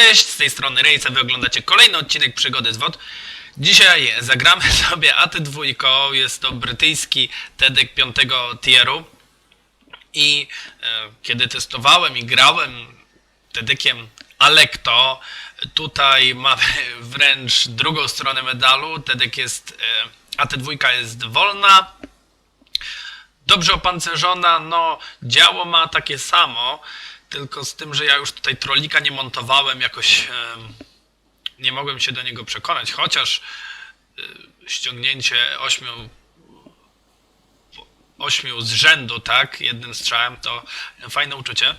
Cześć, z tej strony Rejsa, wy oglądacie kolejny odcinek Przygody z WOD. Dzisiaj zagramy sobie AT2, jest to brytyjski TEDek 5 tieru. I e, kiedy testowałem i grałem TEDekiem Alecto, tutaj mamy wręcz drugą stronę medalu. TEDek jest, e, AT2 jest wolna, dobrze opancerzona, no działo ma takie samo, tylko z tym, że ja już tutaj trolika nie montowałem, jakoś nie mogłem się do niego przekonać, chociaż y, ściągnięcie ośmiu ośmiu z rzędu, tak, jednym strzałem, to fajne uczucie.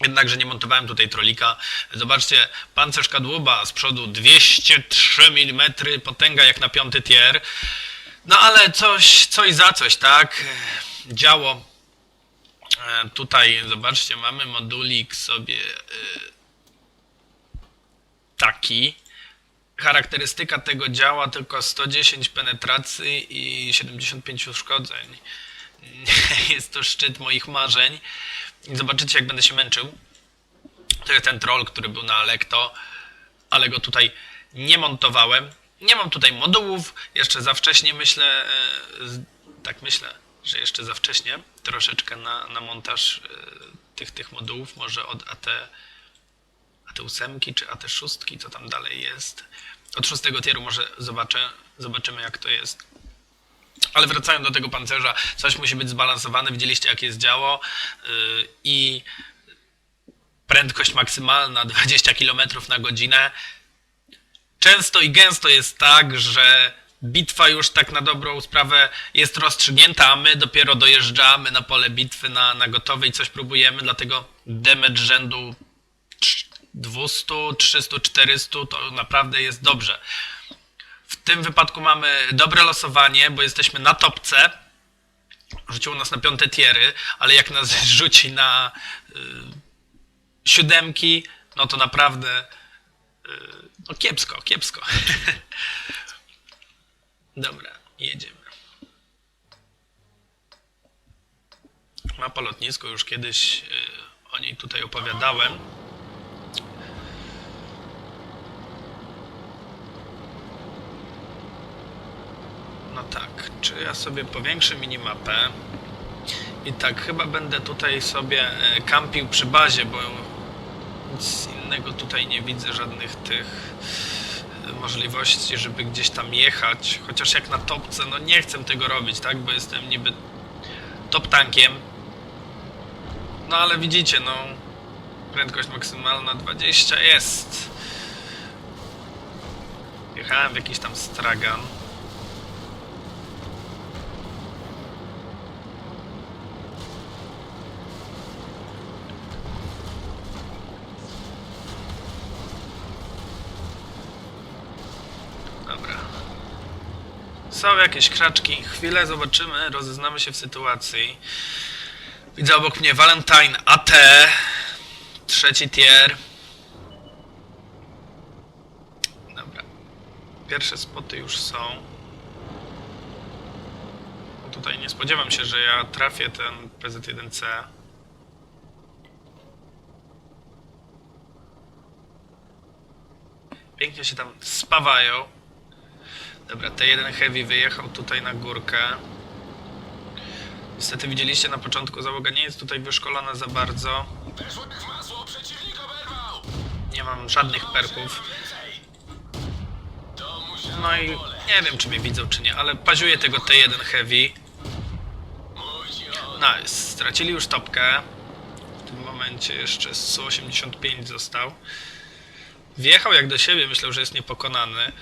Jednakże nie montowałem tutaj trolika. Zobaczcie, pancerz kadłuba z przodu 203 mm, potęga jak na piąty tier. No ale coś, coś za coś, tak? Działo. E, Tutaj, zobaczcie, mamy modulik sobie e, taki. Charakterystyka tego działa tylko 110 penetracji i 75 uszkodzeń. Jest to szczyt moich marzeń. Zobaczycie, jak będę się męczył. To jest ten troll, który był na Alekto, ale go tutaj nie montowałem. Nie mam tutaj modułów, jeszcze za wcześnie myślę, e, tak myślę, że jeszcze za wcześnie troszeczkę na, na montaż e, tych, tych modułów, może od AT, AT8 czy AT6, co tam dalej jest. Od szóstego tieru może zobaczę, zobaczymy jak to jest. Ale wracając do tego pancerza, coś musi być zbalansowane, widzieliście jak jest działo yy, i prędkość maksymalna 20 km na godzinę. Często i gęsto jest tak, że bitwa już tak na dobrą sprawę jest rozstrzygnięta, a my dopiero dojeżdżamy na pole bitwy na, na gotowe i coś próbujemy, dlatego damage rzędu 200, 300, 400 to naprawdę jest dobrze. W tym wypadku mamy dobre losowanie, bo jesteśmy na topce. Rzuciło nas na piąte tiery, ale jak nas rzuci na y, siódemki, no to naprawdę y, no kiepsko, kiepsko. Dobra, jedziemy. Mapa lotnisko, już kiedyś y, o niej tutaj opowiadałem. No tak, czy ja sobie powiększę minimapę i tak chyba będę tutaj sobie e, kampił przy bazie, bo nic innego tutaj nie widzę, żadnych tych możliwości, żeby gdzieś tam jechać, chociaż jak na topce, no nie chcę tego robić, tak, bo jestem niby top tankiem, no ale widzicie, no prędkość maksymalna 20 jest. Jechałem w jakiś tam stragan. Dobra. Są jakieś krzaczki. Chwilę zobaczymy, rozeznamy się w sytuacji. Widzę obok mnie Valentine AT. Trzeci tier. Dobra. Pierwsze spoty już są. Tutaj nie spodziewam się, że ja trafię ten PZ1C. Pięknie się tam spawają. Dobra, T1 Heavy wyjechał tutaj na górkę. Niestety widzieliście na początku, załoga nie jest tutaj wyszkolona za bardzo. Nie mam żadnych perków. No i nie wiem, czy mnie widzą, czy nie, ale paziuję tego T1 Heavy. No, stracili już topkę. W tym momencie jeszcze Su-85 został. Wjechał jak do siebie, myślał, że jest niepokonany.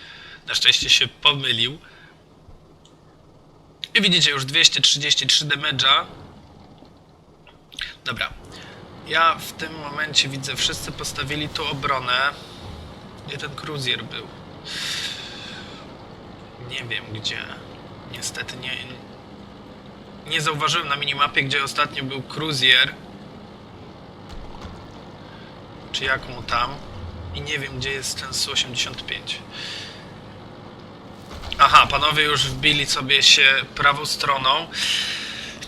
Na szczęście się pomylił. I widzicie już 233 damage'a. Dobra. Ja w tym momencie widzę, wszyscy postawili tu obronę. Gdzie ten cruiser był? Nie wiem gdzie. Niestety nie, nie zauważyłem na minimapie, gdzie ostatnio był cruiser. Czy jak mu tam. I nie wiem, gdzie jest ten Su-85. Aha, panowie już wbili sobie się prawą stroną.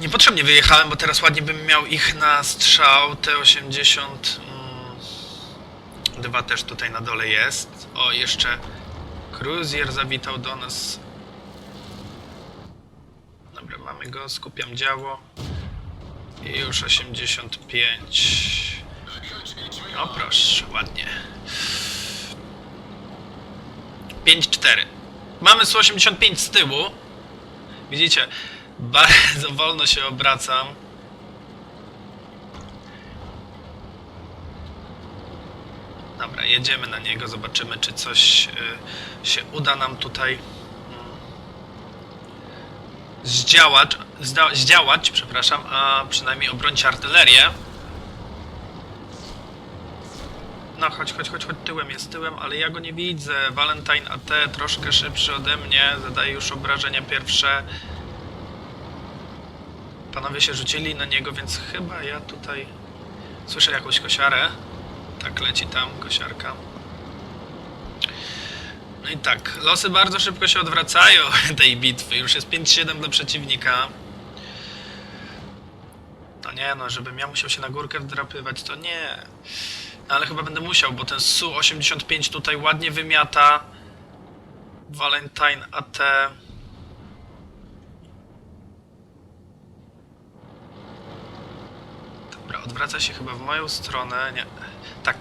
Niepotrzebnie wyjechałem, bo teraz ładnie bym miał ich na strzał. T-80 mm, Dwa też tutaj na dole jest. O, jeszcze Cruiser zawitał do nas. Dobra, mamy go, skupiam działo. I już 85. Wykończyliśmy No go. proszę, ładnie. 5-4. Mamy su 85 z tyłu. Widzicie, bardzo wolno się obracam. Dobra, jedziemy na niego, zobaczymy, czy coś y, się uda nam tutaj mm, zdziałać, zda, zdziałać, przepraszam, a przynajmniej obronić artylerię. No chodź, chodź, chodź, chodź, tyłem jest tyłem, ale ja go nie widzę. Valentine AT troszkę szybszy ode mnie, zadaje już obrażenia pierwsze. Panowie się rzucili na niego, więc chyba ja tutaj słyszę jakąś kosiarę. Tak leci tam kosiarka. No i tak, losy bardzo szybko się odwracają tej bitwy. Już jest 5-7 dla przeciwnika. No nie no, żebym ja musiał się na górkę wdrapywać, to nie. Ale chyba będę musiał, bo ten Su-85 tutaj ładnie wymiata. Valentine AT. Dobra, odwraca się chyba w moją stronę. Nie. Tak.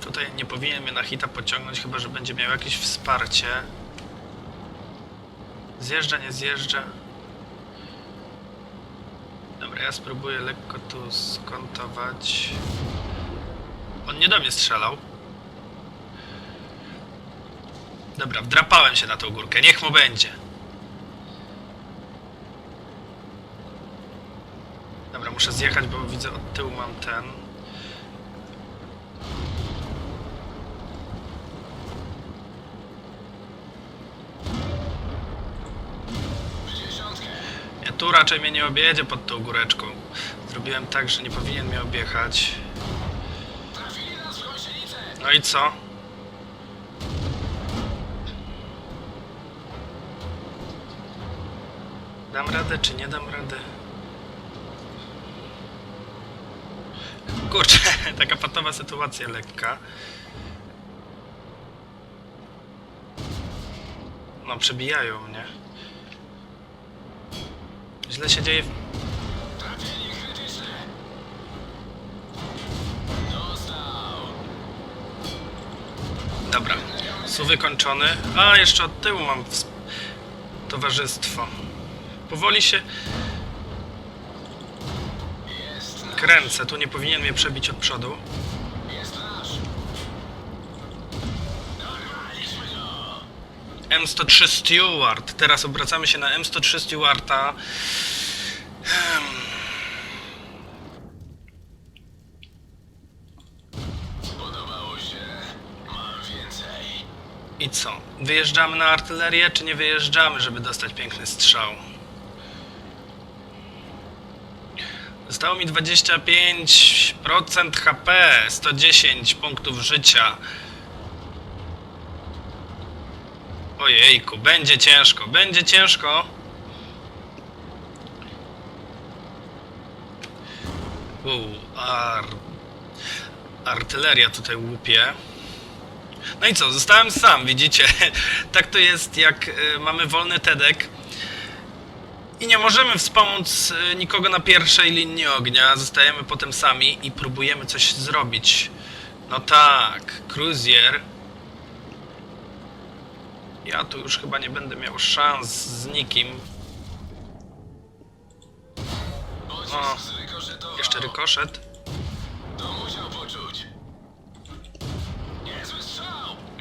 Tutaj nie powinien mnie na hita pociągnąć, chyba że będzie miał jakieś wsparcie. Zjeżdża, nie zjeżdża. Dobra, ja spróbuję lekko tu skontować. On nie do mnie strzelał. Dobra, wdrapałem się na tą górkę, niech mu będzie. Dobra, muszę zjechać, bo widzę od tyłu mam ten. Tu raczej mnie nie objedzie pod tą góreczką. Zrobiłem tak, że nie powinien mnie objechać. No i co? Dam radę, czy nie dam radę? Kurczę, taka patowa sytuacja lekka. No, przebijają mnie. Źle się dzieje. Dobra, su wykończony. A, jeszcze od tyłu mam towarzystwo. Powoli się kręcę, tu nie powinien mnie przebić od przodu. M103 Stewart. Teraz obracamy się na M103 Stewarta. Em, Podobało się. Mam więcej. I co? Wyjeżdżamy na artylerię, czy nie wyjeżdżamy, żeby dostać piękny strzał? Zostało mi 25% HP, 110 punktów życia. Ojejku, będzie ciężko, będzie ciężko. Wow, ar... artyleria tutaj łupie. No i co, zostałem sam, widzicie? Tak to jest, jak y, mamy wolny TEDek i nie możemy wspomóc y, nikogo na pierwszej linii ognia, zostajemy potem sami i próbujemy coś zrobić. No tak, Cruiser. Ja tu już chyba nie będę miał szans z nikim. O. Jeszcze rykoszet.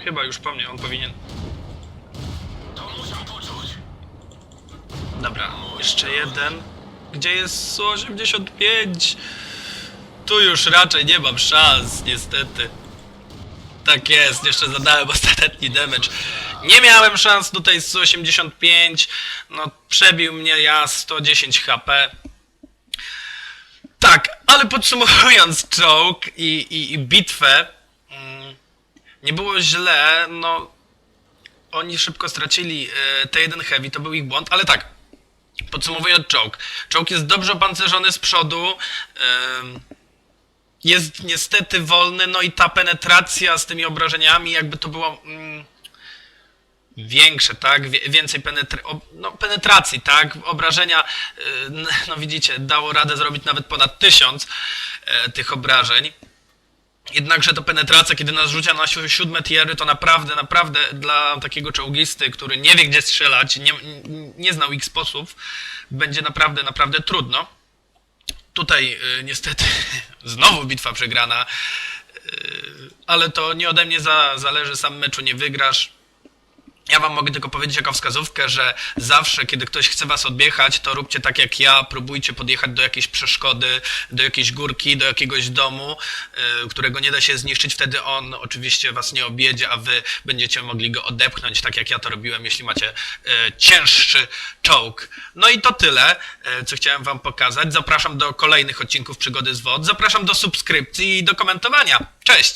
Chyba już po mnie, on powinien... Dobra, jeszcze jeden. Gdzie jest Su-85? Tu już raczej nie mam szans, niestety. Tak jest, jeszcze zadałem ostatni damage. Nie miałem szans tutaj z Su-85. No, przebił mnie ja 110 HP. Tak, ale podsumowując czołg i, i, i bitwę, mm, nie było źle, no oni szybko stracili e, T1 Heavy, to był ich błąd, ale tak, podsumowując czołg. Czołg jest dobrze opancerzony z przodu, em, jest niestety wolny, no i ta penetracja z tymi obrażeniami, jakby to było mm, większe, tak? Więcej penetr no, penetracji, tak? Obrażenia, y, no widzicie, dało radę zrobić nawet ponad tysiąc e, tych obrażeń. Jednakże to penetracja, kiedy nas rzucia na si- siódme tiery, to naprawdę, naprawdę dla takiego czołgisty, który nie wie gdzie strzelać, nie, nie znał ich sposób, będzie naprawdę, naprawdę trudno. Tutaj y, niestety znowu bitwa przegrana, y, ale to nie ode mnie za, zależy, sam meczu nie wygrasz. Ja wam mogę tylko powiedzieć jako wskazówkę, że zawsze, kiedy ktoś chce was odjechać, to róbcie tak jak ja, próbujcie podjechać do jakiejś przeszkody, do jakiejś górki, do jakiegoś domu, y, którego nie da się zniszczyć, wtedy on oczywiście was nie objedzie, a wy będziecie mogli go odepchnąć, tak jak ja to robiłem, jeśli macie y, cięższy czołg. No i to tyle, y, co chciałem wam pokazać. Zapraszam do kolejnych odcinków Przygody z WOD, zapraszam do subskrypcji i do komentowania. Cześć!